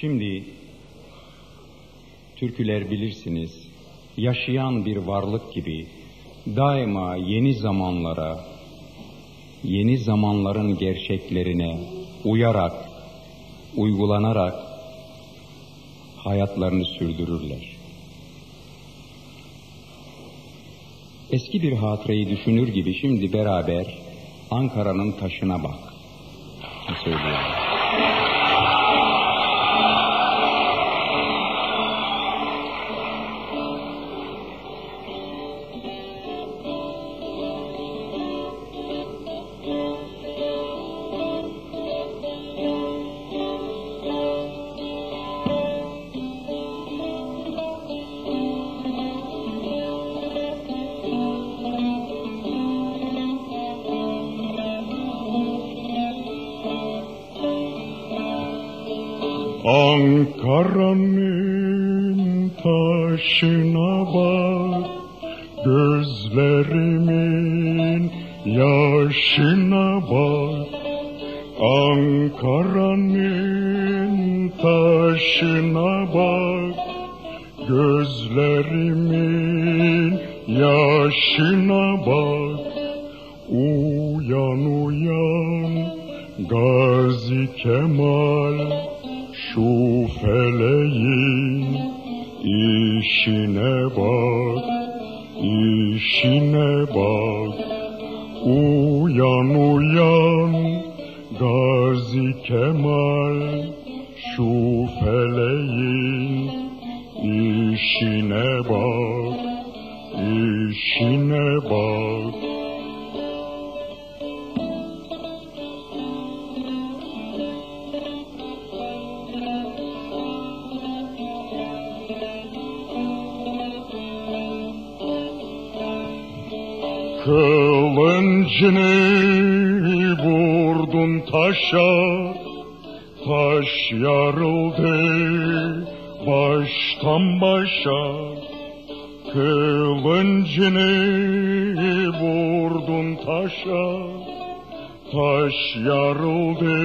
Şimdi türküler bilirsiniz yaşayan bir varlık gibi daima yeni zamanlara, yeni zamanların gerçeklerine uyarak, uygulanarak hayatlarını sürdürürler. Eski bir hatırayı düşünür gibi şimdi beraber Ankara'nın taşına bak. Söylüyorum. Ankara'nın taşına bak Gözlerimin yaşına bak. Ankara'nın taşına bak Gözlerimin yaşına bak. Uyan uyan Gazi Kemal şu feleğin işine bak, işine bak. Uyan uyan Gazi Kemal şu feleğin işine bak, işine bak. Kılıncını vurdun taşa, taş yarıldı baştan başa. Kılıncını vurdun taşa, taş yarıldı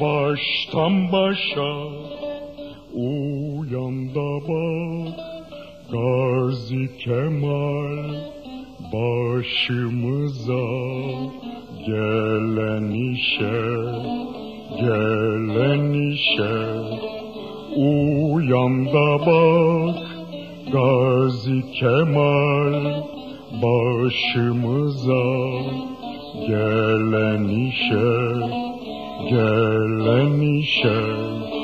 baştan başa. Uyan da bak Gazi Kemal başımıza gelen işe, gelen işe. Uyan da bak Gazi Kemal başımıza gelen işe, gelen işe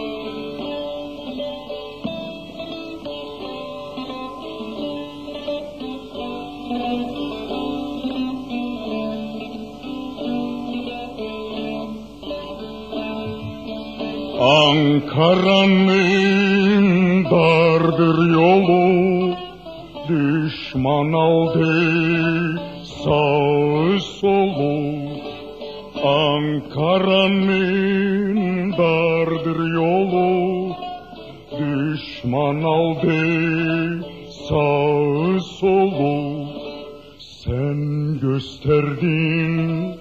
Ankara'nın dardır yolu Düşman aldı sağ solu. Ankara'nın dardır yolu Düşman aldı sağ solu. Sen gösterdin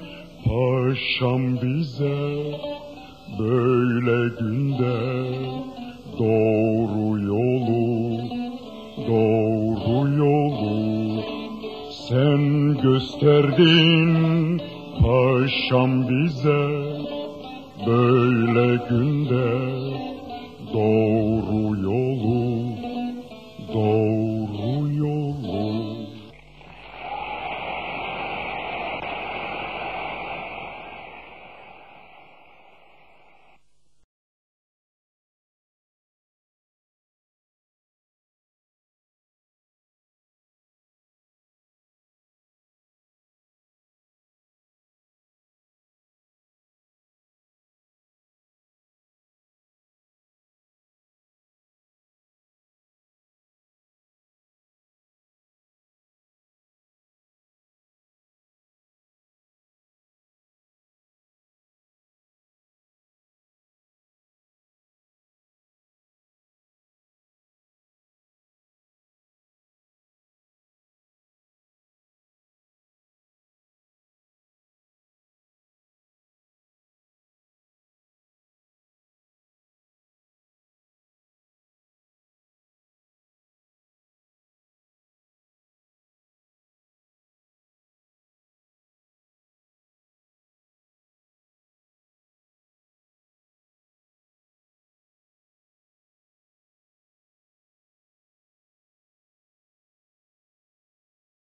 paşam bize böyle günde doğru yolu doğru yolu sen gösterdin paşam bize. Böyle günde doğru yolu